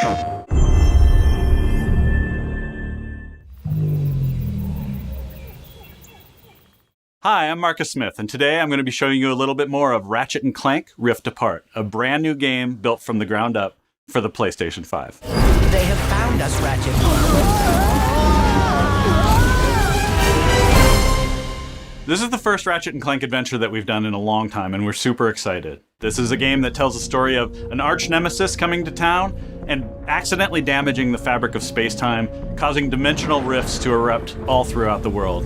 Hi, I'm Marcus Smith, and today I'm going to be showing you a little bit more of Ratchet and Clank Rift Apart, a brand new game built from the ground up for the PlayStation 5. They have found us, Ratchet. This is the first Ratchet and Clank adventure that we've done in a long time, and we're super excited. This is a game that tells the story of an arch nemesis coming to town and accidentally damaging the fabric of space time, causing dimensional rifts to erupt all throughout the world.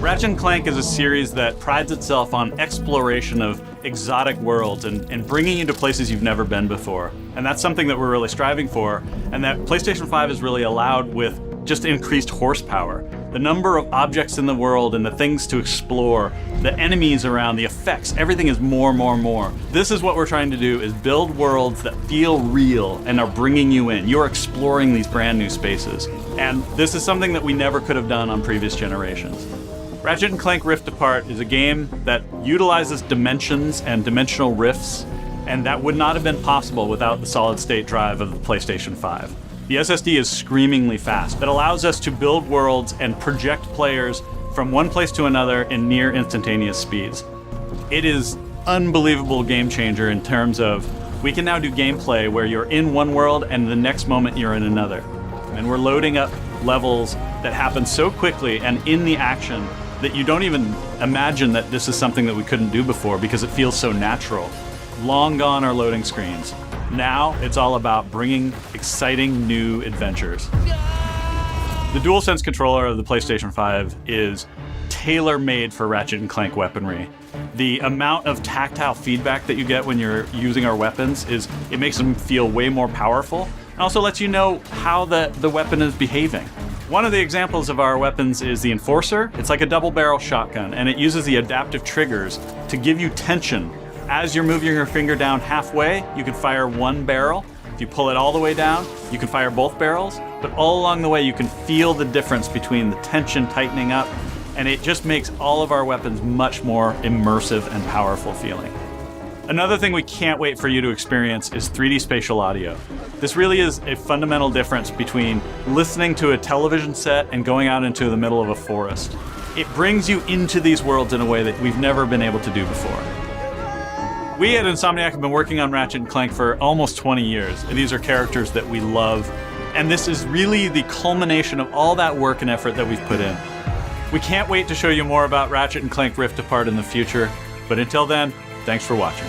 Ratchet and Clank is a series that prides itself on exploration of exotic worlds and, and bringing you to places you've never been before. And that's something that we're really striving for, and that PlayStation 5 has really allowed with just increased horsepower. The number of objects in the world and the things to explore, the enemies around, the effects, everything is more, more, more. This is what we're trying to do is build worlds that feel real and are bringing you in. You're exploring these brand new spaces. And this is something that we never could have done on previous generations. Ratchet and Clank Rift Apart is a game that utilizes dimensions and dimensional rifts, and that would not have been possible without the solid state drive of the PlayStation 5. The SSD is screamingly fast. It allows us to build worlds and project players from one place to another in near instantaneous speeds. It is unbelievable game changer in terms of we can now do gameplay where you're in one world and the next moment you're in another. And we're loading up levels that happen so quickly and in the action that you don't even imagine that this is something that we couldn't do before because it feels so natural. Long gone are loading screens. Now it's all about bringing exciting new adventures. The DualSense controller of the PlayStation 5 is tailor made for Ratchet and Clank weaponry. The amount of tactile feedback that you get when you're using our weapons is it makes them feel way more powerful and also lets you know how the, the weapon is behaving. One of the examples of our weapons is the Enforcer. It's like a double barrel shotgun and it uses the adaptive triggers to give you tension as you're moving your finger down halfway, you can fire one barrel. If you pull it all the way down, you can fire both barrels. But all along the way, you can feel the difference between the tension tightening up, and it just makes all of our weapons much more immersive and powerful feeling. Another thing we can't wait for you to experience is 3D spatial audio. This really is a fundamental difference between listening to a television set and going out into the middle of a forest. It brings you into these worlds in a way that we've never been able to do before. We at Insomniac have been working on Ratchet and Clank for almost 20 years. And these are characters that we love, and this is really the culmination of all that work and effort that we've put in. We can't wait to show you more about Ratchet and Clank Rift Apart in the future, but until then, thanks for watching.